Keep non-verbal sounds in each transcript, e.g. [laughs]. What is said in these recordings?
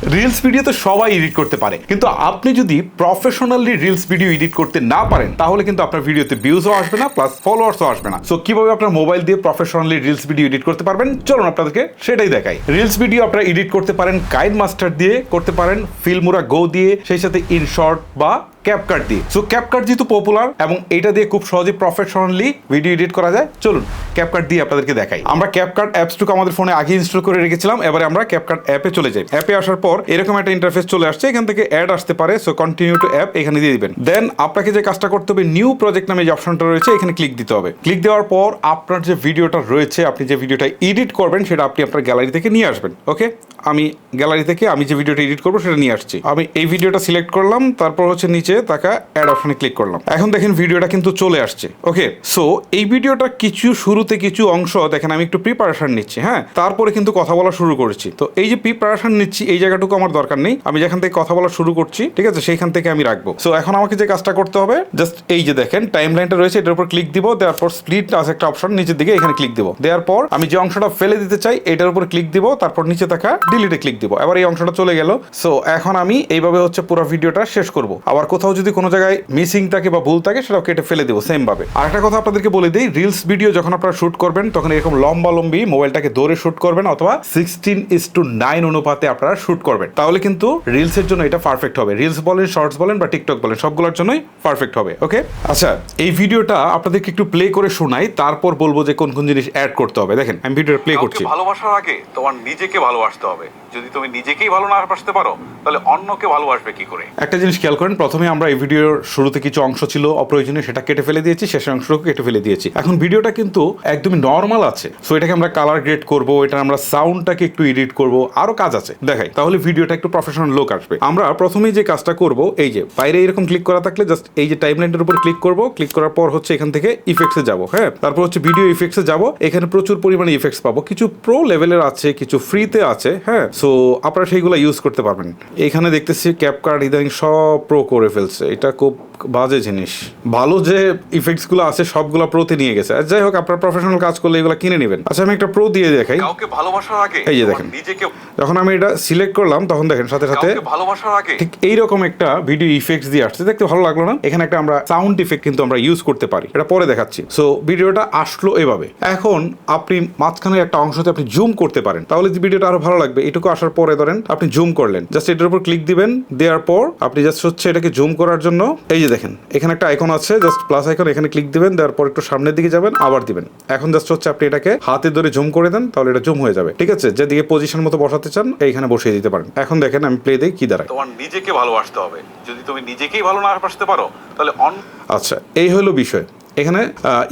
Reels video তো সবাই edit করতে পারে। কিন্তু আপনি যদি প্রফেশনালি রিলস ভিডিও এডিট করতে না পারেন, তাহলে কিন্তু আপনার ভিডিওতে ভিউজও আসবে না প্লাস ফলোয়ার্সও আসবে না। সো কীভাবে আপনার মোবাইল দিয়ে প্রফেশনালি রিলস ভিডিও এডিট করতে পারবেন? চলুন আপনাদেরকে সেটাই দেখাই। রিলস ভিডিও আপনারা এডিট করতে পারেন কাইড মাস্টার দিয়ে করতে পারেন ফিল্মুরা গো দিয়ে, সেই সাথে ইনশর্ট বা ক্যাপকাট দিয়ে। সো ক্যাপকাট যেহেতু পপুলার এবং এটা দিয়ে খুব সহজে প্রফেশনালি ভিডিও এডিট করা যায়, চলুন ক্যাপকাট দিয়ে আপনাদেরকে দেখাই। আমরা ক্যাপকাট অ্যাপসটুকু আমাদের ফোনে আগে ইনস্টল করে রেখেছিলাম, এবারে আমরা ক্যাপকাট অ্যাপে চলে যাই। অ্যাপে আসার পর এরকম একটা ইন্টারফেস চলে আসছে, এখান থেকে অ্যাড আসতে পারে সো কন্টিনিউ টু অ্যাপ এখানে দিয়ে দিবেন। দেন আপনাকে যে কাজটা করতে হবে নিউ প্রজেক্ট নামে যে অপশনটা রয়েছে, এখানে ক্লিক দিতে হবে। ক্লিক দেওয়ার পর আপনার যে ভিডিওটা রয়েছে, আপনি যে ভিডিওটা এডিট করবেন, সেটা আপনি আপনার গ্যালারি থেকে নিয়ে আসবেন ওকে আমি গ্যালারি থেকে আমি যে ভিডিওটা এডিট করব সেটা নিয়ে আসছি। আমি এই ভিডিওটা সিলেক্ট করলাম, তারপর হচ্ছে নিচে তাকা অ্যাড অপশনে ক্লিক করলাম। এখন দেখেন ভিডিওটা কিন্তু চলে আসছে। ওকে সো এই ভিডিওটা কিছু শুরুতে কিছু অংশ, দেখেন আমি একটু প্রিপারেশন নিচ্ছি হ্যাঁ? তারপরে কিন্তু কথা বলা শুরু করেছি। তো এই যে প্রিপারেশন নিচ্ছি, এই জায়গাটুকু আমার দরকার নেই। আমি যেখান থেকে কথা বলা শুরু করছি, ঠিক আছে, সেইখান থেকে আমি রাখব। সো এখন আমাকে যে কাজটা করতে হবে জাস্ট এই যে দেখেন টাইম লাইনটা রয়েছে, এটার উপর ক্লিক দিব, দেওয়ার পর স্প্লিট আছে একটা অপশন নিচের দিকে এখানে ক্লিক দিব। দেওয়ার পর আমি যে অংশটা ফেলে দিতে চাই, এটার উপর ক্লিক দিব, তারপর নিচে থাকা ডিলিটে ক্লিক দিব। এবার এই অংশটা চলে গেল। সো এখন আমি এইভাবে হচ্ছে পুরো ভিডিওটা শেষ করব। আবার কোথাও যদি কোনো জায়গায় মিসিং থাকে বা ভুল থাকে সেটাও কেটে ফেলে দেবো সেম ভাবে আর একটা কথা আপনাদেরকে বলে দিই রিলস ভিডিও যখন আপনারা শ্যুট করবেন তখন এরকম লম্বা লম্বি মোবাইলটাকে দৌড়ে শ্যুট করবেন অথবা সিক্সটিন ইস টু নাইন অনুপাতে আপনারা শুট করবেন। তাহলে কিন্তু রিলসের জন্য এটা পারফেক্ট হবে। রিলস বলেন শর্টস বলেন বা টিকটক বলেন সবগুলোর জন্যই পারফেক্ট হবে ওকে আচ্ছা এই ভিডিওটা আপনাদেরকে একটু প্লে করে শোনাই তারপর বলব যে কোন কোন জিনিস অ্যাড করতে হবে। দেখেন আমি ভিডিওটা প্লে করছি। ভালোবাসার আগে তোমার নিজেকে ভালোবাসতে হবে। হবে যদি তুমি নিজেকেই ভালো না বাসতে পারো, তাহলে অন্যকে ভালোবাসবে কি করে? একটা জিনিস খেয়াল করেন, প্রথমে আমরা এই ভিডিওর শুরুতে কিছু অংশ ছিল অপ্রয়োজনীয়, সেটা কেটে ফেলে দিয়েছি শেষের অংশটুকু কেটে ফেলে দিয়েছি। এখন ভিডিওটা কিন্তু একদমই নর্মাল আছে। সো এটাকে আমরা কালার গ্রেড করব, এটা আমরা সাউন্ডটাকে একটু এডিট করব, আরও কাজ আছে। দেখাই, তাহলে ভিডিওটা একটু প্রফেশনাল লোক আসবে। আমরা প্রথমেই যে কাজটা করব, এই যে, বাইরে এরকম ক্লিক করা থাকলে জাস্ট এই যে টাইম লাইনের উপর ক্লিক করব ক্লিক করার পর হচ্ছে এখান থেকে ইফেক্টসে যাব হ্যাঁ? তারপর হচ্ছে ভিডিও ইফেক্টসে যাব, এখানে প্রচুর পরিমাণে ইফেক্টস পাবো। কিছু প্রো লেভেলের আছে, কিছু ফ্রিতে আছে হ্যাঁ? সো আপনারা সেইগুলো ইউজ করতে পারবেন। এখানে দেখতেছি ক্যাপকার্ড ইদানিং সব প্রো করে ফেলছে। এটা খুব বাজে জিনিস। ভালো যে ইফেক্টসগুলো আছে সবগুলো প্রোতে নিয়ে গেছে। আর যাই হোক আপনার প্রফেশনাল কাজ করলে এগুলো কিনে নেবেন। আচ্ছা আমি একটা প্রো দিয়ে দেখাই। কাউকে ভালোবাসার আগে এই যে দেখেন। নিজেকে যখন আমি এটা সিলেক্ট করলাম তখন দেখেন সাথে সাথে কাউকে ভালোবাসার আগে? ঠিক এইরকম একটা ভিডিও ইফেক্টস দিয়ে আসছে। দেখতে ভালো লাগল না? এখানে একটা আমরা সাউন্ড ইফেক্ট কিন্তু আমরা ইউজ করতে পারি। এটা পরে দেখাচ্ছি। সো ভিডিওটা আসলো এভাবে। এখন আপনি মাঝখানে একটা অংশতে আপনি জুম করতে পারেন। তাহলে ভিডিওটা আরও ভালো লাগবে এটুকু আসার পরে ধরেন আপনি জুম করলেন। জাস্ট এটার উপর ক্লিক দিবেন দেওয়ার পর আপনি জাস্ট হচ্ছে এটাকে জুম করার জন্য এই যে দেখেন এখানে একটা আইকন আছে জাস্ট প্লাস আইকন এখানে ক্লিক দিবেন দেওয়ার পর একটু সামনের দিকে যাবেন আবার দিবেন। এখন জাস্ট হচ্ছে আপনি এটাকে হাতে ধরে জুম করে দেন তাহলে এটা জুম হয়ে যাবে। ঠিক আছে? যেদিকে পজিশন মতো বসাতে চান এইখানে বসিয়ে দিতে পারেন। এখন দেখেন আমি প্লে দিই কি দাঁড়ায় তোমার নিজেকে ভালোবাসতে হবে। যদি তুমি নিজেকেই ভালো না বাসতে পারো তাহলে অন আচ্ছা এই হলো বিষয়। এখানে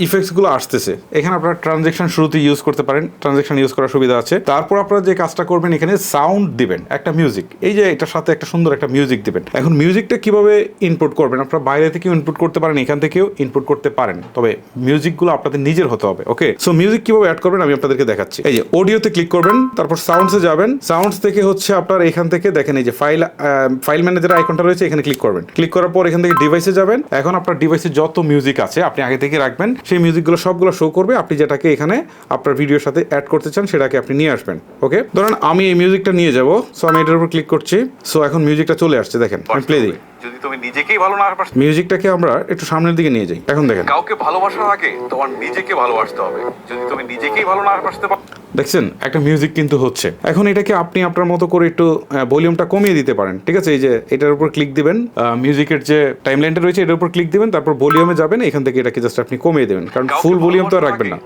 ইফেক্টসগুলো আসতেছে। এখানে আপনারা ট্রানজেকশন শুরুতে ইউজ করতে পারেন। ট্রানজেকশন ইউজ করার সুবিধা আছে। তারপর আপনারা যে কাজটা করবেন এখানে সাউন্ড দিবেন, একটা মিউজিক এই যে এটার সাথে একটা সুন্দর একটা মিউজিক দিবেন। এখন মিউজিকটা কীভাবে ইনপুট করবেন? আপনারা বাইরে থেকেও ইনপুট করতে পারেন, এখান থেকেও ইনপুট করতে পারেন। তবে মিউজিকগুলো আপনাদের নিজের হতে হবে ওকে সো মিউজিক কীভাবে অ্যাড করবেন আমি আপনাদেরকে দেখাচ্ছি। এই যে অডিওতে ক্লিক করবেন, তারপর সাউন্ডসে যাবেন। সাউন্ডস থেকে হচ্ছে আপনার এখান থেকে দেখেন, এই যে ফাইল ফাইল ম্যানেজার আইকনটা রয়েছে, এখানে ক্লিক করবেন। ক্লিক করার পর এখান থেকে ডিভাইসে যাবেন। এখন আপনার ডিভাইসে যত মিউজিক আছে, আপনি আগে থেকে রাখবেন। সেই মিউজিকগুলো সবগুলো শো করবে। আপনি যেটাকে এখানে আপনার ভিডিওর সাথে অ্যাড করতে চান সেটাকে আপনি নিয়ে আসবেন। ওকে ধরেন আমি এই মিউজিকটা নিয়ে যাব। সো আমি এটার উপর ক্লিক করছি। সো এখন মিউজিকটা চলে আসছে দেখেন আমি প্লে দিই। যদি তুমি নিজেকেই ভালো না বাসতে মিউজিকটাকে আমরা একটু সামনের দিকে নিয়ে যাই। এখন দেখেন। কাউকে ভালোবাসার আগে তোমার নিজেকে ভালোবাসতে হবে। যদি তুমি নিজেকেই ভালো না বাসতে পারো দেখছেন একটা মিউজিক কিন্তু হচ্ছে। এখন এটাকে আপনি আপনার মতো করে একটু ভলিউমটা কমিয়ে দিতে পারেন ঠিক আছে? এই যে এটার উপর ক্লিক দিবেন মিউজিকের যে টাইমলাইনটা রয়েছে এটার উপর ক্লিক দিবেন তারপর ভলিউমে যাবেন এখান থেকে এটাকে জাস্ট আপনি কমিয়ে দেবেন কারণ ফুল ভলিউম তো আর রাখবেন না।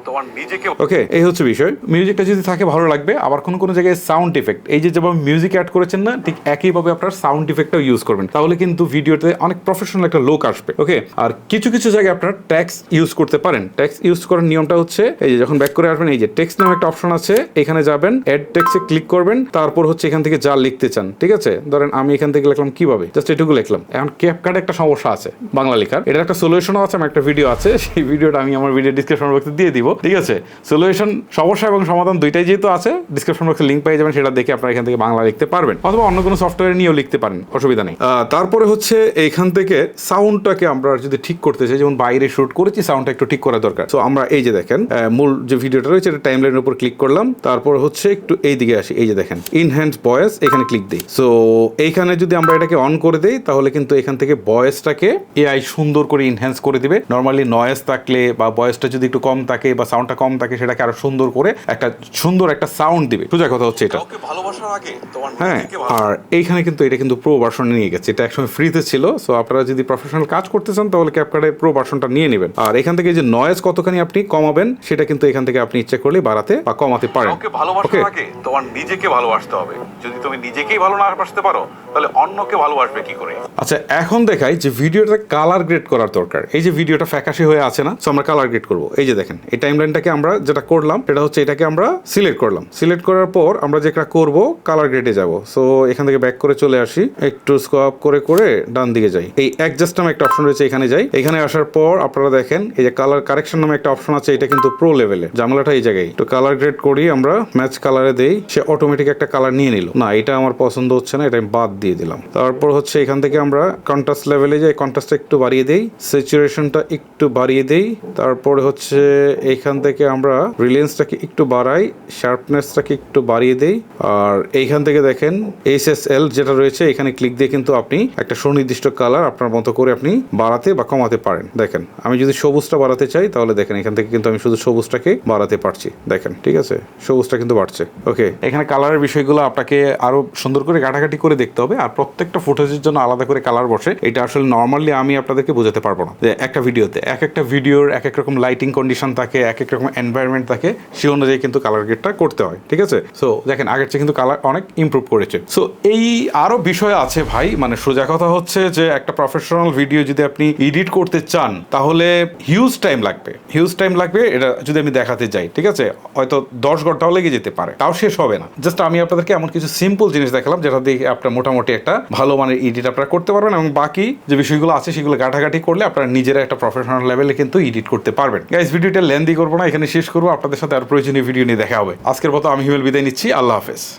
ওকে এই হচ্ছে বিষয়। মিউজিকটা যদি থাকে ভালো লাগবে। আবার কোনো কোনো জায়গায় সাউন্ড ইফেক্ট এই যে যেভাবে মিউজিক অ্যাড করেছেন না ঠিক একইভাবে আপনার সাউন্ড ইফেক্টটাও ইউজ করবেন। তাহলে কিন্তু ভিডিওতে অনেক প্রফেশনাল একটা লোক আসবে। ওকে আর কিছু কিছু জায়গায় আপনার ট্যাক্স ইউজ করতে পারেন। ট্যাক্স ইউজ করার নিয়মটা হচ্ছে এই যে যখন ব্যাক করে আসবেন এই যে টেক্সট নামে একটা অপশন আছে, এখানে যাবেন অ্যাড টেক্সটে ক্লিক করবেন, তারপর হচ্ছে এখান থেকে যা লিখতে চান, ঠিক আছে? ধরেন আমি এখান থেকে লিখলাম কীভাবে? জাস্ট এটুকু লিখলাম। এখন ক্যাপকার্ডে একটা সমস্যা আছে, বাংলা লেখার। এটার একটা সলিউশনও আছে, আমার একটা ভিডিও আছে, [laughs] সেই ভিডিওটা আমি আমার ভিডিও ডিসক্রিপশন বক্সে দিয়ে দিব, ঠিক আছে? সলিউশন সমস্যা এবং সমাধান দুইটাই যেহেতু আছে ডিসক্রিপশন বক্সে লিঙ্ক পেয়ে যাবেন, সেটা দেখে আপনারা এখান থেকে বাংলা লিখতে পারবেন, অথবা অন্য কোনো সফটওয়্যার নিয়েও লিখতে পারেন, অসুবিধা নেই। তারপরে হচ্ছে এইখান থেকে সাউন্ডটাকে আমরা যদি ঠিক করতে চাই, যেমন বাইরে শুট করেছি সাউন্ডটা একটু ঠিক করা দরকার। তো আমরা এই যে দেখেন মূল যে ভিডিওটা রয়েছে, এটা টাইম লাইনের উপর ক্লিক করলাম তারপর হচ্ছে একটু এই দিকে আসি এই যে দেখেন ইনহ্যান্স ভয়েস এখানে ক্লিক দিই। সো এইখানে যদি আমরা এটাকে অন করে দেই তাহলে কিন্তু এখান থেকে ভয়েসটাকে এআই সুন্দর করে ইনহ্যান্স করে দিবে। নর্মালি নয়েজ থাকলে বা ভয়েসটা যদি একটু কম থাকে বা সাউন্ডটা কম থাকে সেটাকে আরও সুন্দর করে একটা সুন্দর একটা সাউন্ড দিবে। সোজা কথা হচ্ছে এটা। হ্যাঁ আর এইখানে কিন্তু এটা কিন্তু প্রো ভার্সনে নিয়ে গেছে। এটা একসময় ফ্রিতে ছিল সো আপনারা যদি প্রফেশনাল কাজ করতে চান তাহলে ক্যাপকার্ডে প্রো ভার্সনটা নিয়ে নেবেন। আর এখান থেকে যে নয়েজ কতখানি আপনি কমাবেন সেটা কিন্তু এখান থেকে আপনি ইচ্ছে করলে বাড়াতে বা কমাতে পারেন। কাউকে ভালোবাসার আগে তোমার নিজেকে ভালোবাসতে হবে। যদি তুমি নিজেকেই ভালো না বাসতে পারো তাহলে অন্যকে ভালোবাসবে কি করে? আচ্ছা এখন দেখাই যে ভিডিওটা কালার গ্রেড করার দরকার। এই যে ভিডিওটা ফ্যাকাশে হয়ে আছে না সো আমরা কালার গ্রেড করব। এই যে দেখেন এই টাইমলাইনটাকে আমরা যেটা করলাম সেটা হচ্ছে এটাকে আমরা সিলেক্ট করলাম। সিলেক্ট করার পর আমরা যেটা করব কালার গ্রেডে যাব। সো এখান থেকে ব্যাক করে চলে আসি। একটু স্কোয়াপ করে করে ডান দিকে যাই। এই অ্যাডজাস্ট নামে একটা অপশন রয়েছে এখানে যাই। এখানে আসার পর আপনারা দেখেন এই যে কালার কারেকশন নামে একটা অপশন আছে এটা কিন্তু প্রো লেভেলে জামলাটা এই জায়গায় তো কালার গ্রেড করি আমরা ম্যাচ কালারে দেই, সে অটোমেটিক একটা কালার নিয়ে নিল। না, এটা আমার পছন্দ হচ্ছে না, এটা আমি বাদ দিয়ে দিলাম। তারপর হচ্ছে এখান থেকে আমরা কন্ট্রাস্ট লেভেলে যাই কন্ট্রাস্টটা একটু বাড়িয়ে দেই স্যাচুরেশনটা একটু বাড়িয়ে দেই, তারপরে হচ্ছে এইখান থেকে আমরা রিলিয়েন্সটাকে একটু বাড়াই শার্পনেসটাকে একটু বাড়িয়ে দেই, আর এইখান থেকে দেখেন এস এস এল যেটা রয়েছে, এখানে ক্লিক দিয়ে কিন্তু আপনি একটা সুনির্দিষ্ট কালার আপনার মতো করে আপনি বাড়াতে বা কমাতে পারেন। দেখেন, আমি যদি সবুজটা বাড়াতে চাই, তাহলে দেখেন এখান থেকে কিন্তু আমি শুধু সবুজটাকে বাড়াতে পারছি। দেখেন, ঠিক আছে? সবুজটা কিন্তু বাড়ছে। ওকে এখানে কালারের বিষয়গুলো আপনাকে আরও সুন্দর করে ঘাটাঘাটি করে দেখতে হবে আর প্রত্যেকটা ফুটেজের জন্য আলাদা করে কালার বসে। এটা আসলে নর্মালি আমি আপনাদেরকে বোঝাতে পারব না। যে একটা ভিডিওতে এক একটা ভিডিওর এক এক রকম লাইটিং কন্ডিশন থাকে, এক এক রকম এনভায়রনমেন্ট থাকে সে অনুযায়ী কিন্তু কালার গ্রেডটা করতে হয়, ঠিক আছে? সো দেখেন, আগের চেয়ে কিন্তু কালার অনেক ইমপ্রুভ করেছে। সো এই আরও বিষয় আছে ভাই মানে সোজা কথা হচ্ছে যে একটা প্রফেশনাল ভিডিও যদি আপনি এডিট করতে চান, তাহলে হিউজ টাইম লাগবে। হিউজ টাইম লাগবে, এটা যদি আমি দেখাতে যাই, ঠিক আছে? হয়তো দশ ঘন্টাও লেগে যেতে পারে। তাও শেষ হবে না। জাস্ট আমি আপনাদেরকে এমন কিছু সিম্পল জিনিস দেখালাম, যেটা দিয়ে আপনার মোটামুটি একটা ভালো মানের এডিট আপনারা করতে পারবেন এবং বাকি যে বিষয়গুলো আছে, সেগুলো ঘাটাঘাটি করলে আপনারা নিজেরা একটা প্রফেশনাল লেভেলে কিন্তু এডিট করতে পারবেন। গাইজ ভিডিওটা লেন্দি করব না, এখানে শেষ করব। আপনাদের সাথে আর প্রয়োজনীয় ভিডিও নিয়ে দেখা হবে। আজকের মতো আমি হিমেল বিদায় নিচ্ছি। আল্লাহ হাফেজ।